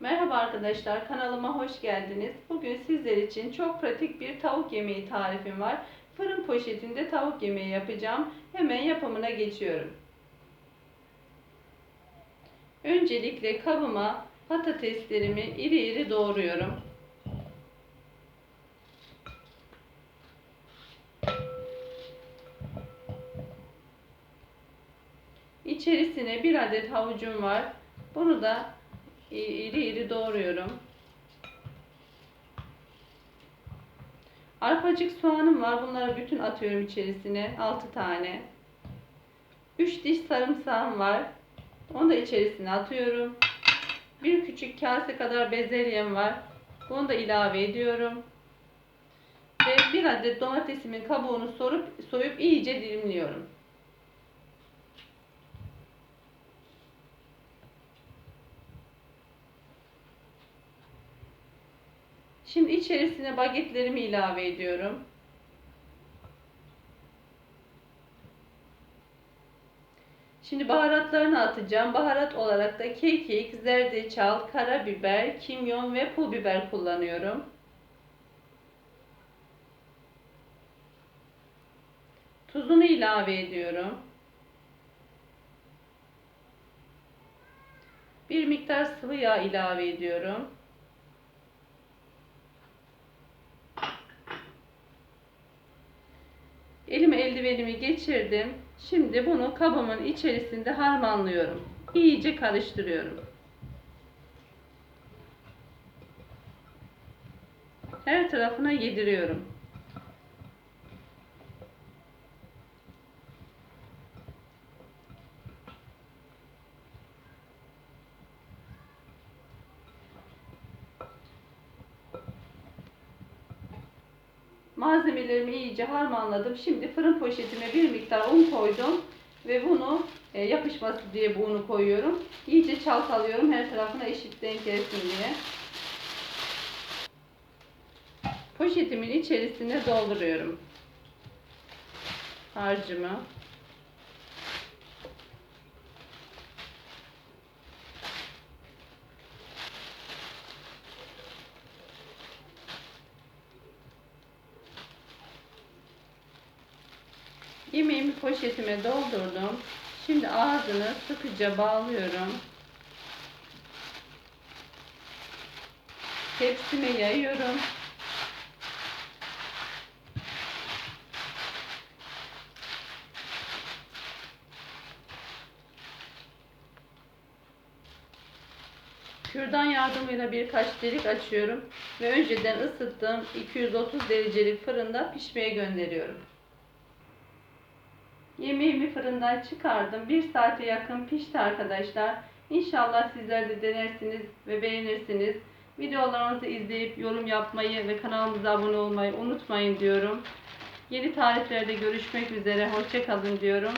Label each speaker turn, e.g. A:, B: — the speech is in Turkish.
A: Merhaba arkadaşlar, kanalıma hoş geldiniz. Bugün sizler için çok pratik bir tavuk yemeği tarifim var. Fırın poşetinde tavuk yemeği yapacağım. Hemen yapımına geçiyorum. Öncelikle kabıma patateslerimi iri iri doğruyorum. İçerisine bir adet havucum var. Bunu da iri iri doğruyorum. Arpacık soğanım var. Bunları bütün atıyorum içerisine. 6 tane. 3 diş sarımsağım var. Onu da içerisine atıyorum. Bir küçük kase kadar bezelyem var. Bunu da ilave ediyorum. Ve bir adet domatesimin kabuğunu sorup, soyup iyice dilimliyorum. Şimdi içerisine bagetlerimi ilave ediyorum. Şimdi baharatlarını atacağım. Baharat olarak da kekik, zerdeçal, karabiber, kimyon ve pul biber kullanıyorum. Tuzunu ilave ediyorum. Bir miktar sıvı yağ ilave ediyorum. Elime eldivenimi geçirdim. Şimdi bunu kabımın içerisinde harmanlıyorum. İyice karıştırıyorum. Her tarafına yediriyorum. Malzemelerimi iyice harmanladım. Şimdi fırın poşetime bir miktar un koydum ve bunu e, yapışması diye bu unu koyuyorum. İyice çalkalıyorum her tarafına eşit denk gelsin diye. Poşetimin içerisine dolduruyorum harcımı. Yemeğimi poşetime doldurdum. Şimdi ağzını sıkıca bağlıyorum. Tepsime yayıyorum. Kürdan yardımıyla birkaç delik açıyorum ve önceden ısıttığım 230 derecelik fırında pişmeye gönderiyorum. Yemeğimi fırından çıkardım. Bir saate yakın pişti arkadaşlar. İnşallah sizler de denersiniz ve beğenirsiniz. Videolarımızı izleyip yorum yapmayı ve kanalımıza abone olmayı unutmayın diyorum. Yeni tariflerde görüşmek üzere. Hoşçakalın diyorum.